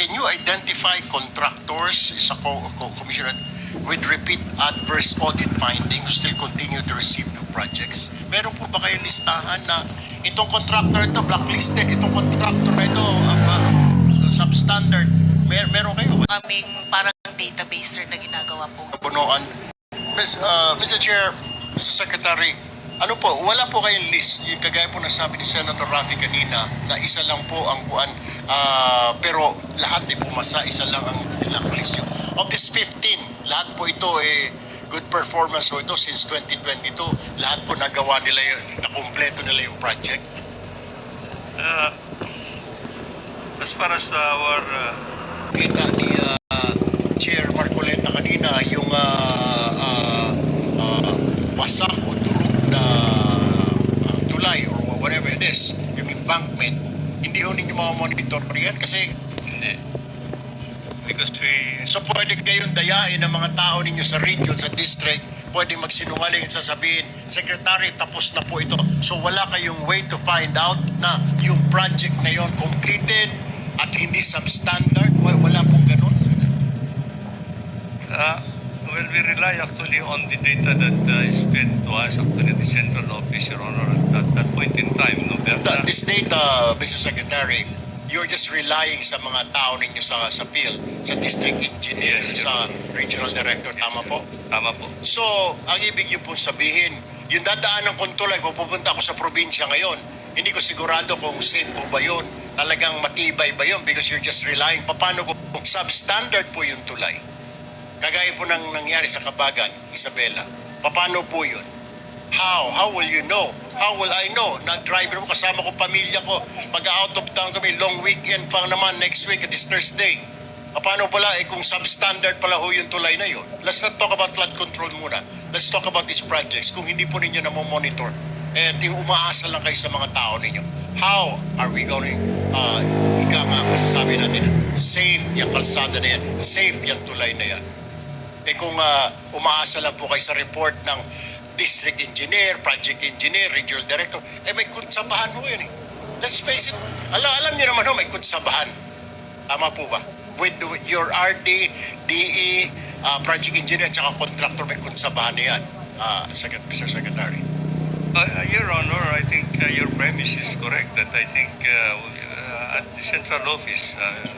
can you identify contractors, isa ko, ko commissioner, with repeat adverse audit findings who still continue to receive new projects? Meron po ba kayong listahan na itong contractor ito blacklisted, itong contractor na ito um, uh, substandard? Mer meron kayo? aming parang database sir na ginagawa po. Punuan. Ms. uh, Mr. Chair, Mr. Secretary, ano po, wala po kayong list. Yung kagaya po na sabi ni Senator Rafi kanina, na isa lang po ang kuan, ah, pero lahat ay pumasa, isa lang ang blacklist nyo. Of this 15, lahat po ito eh, good performance po ito since 2022. Lahat po nagawa nila yun, nakumpleto nila yung project. Uh, as far as our uh, Kita ni ah, Chair Marcoleta kanina yung ah, ah, ah, wasak o durog na ah, tulay or whatever it is, yung embankment, hindi ho ninyo mamamonitor yan kasi hindi, because we so pwede kayong dayain ng mga tao ninyo sa region, sa district, pwede magsinungaling at sasabihin, Secretary, tapos na po ito. So wala kayong way to find out na yung project na yon completed at hindi substandard. Wa- Wala pong ganun. uh, we rely actually on the data that uh, is fed to us actually the central office, Your Honor, at that, that point in time. No, but, uh, This data, Mr. Secretary, you're just relying sa mga tao ninyo sa sa field, sa district engineer, Yes, sa regional director, tama po? tama po. So, ang ibig niyo pong sabihin, yung dadaan ng kontulay, kung pupunta ako sa probinsya ngayon, hindi ko sigurado kung safe po ba yun, talagang matibay ba yun because you're just relying, paano kung substandard po yung tulay? Kagaya po nang nangyari sa Kabagan, Isabela. Paano po yun? How? How will you know? How will I know? Na driver mo, kasama ko pamilya ko. Pag out of town kami, long weekend pa naman next week at is Thursday. Paano pala eh kung substandard pala ho yung tulay na yun? Let's not talk about flood control muna. Let's talk about these projects. Kung hindi po ninyo na monitor eh yung umaasa lang kayo sa mga tao ninyo. How are we going, uh, ika nga, masasabi natin, safe yung kalsada na yan, safe yung tulay na yan. Eh kung ah, umaasa lang po kayo sa report ng district engineer, project engineer, regional director, eh may kunsabahan ho yan eh. Let's face it, alam, alam niyo naman ho, may kunsabahan. Tama po ba? With, with your RD, DE, ah, project engineer, at contractor, may kunsabahan na yan, ah, Secret- Mr. Secretary. Uh, uh, Your Honor, I think uh, your premise is correct that I think uh, uh, at the central office, uh,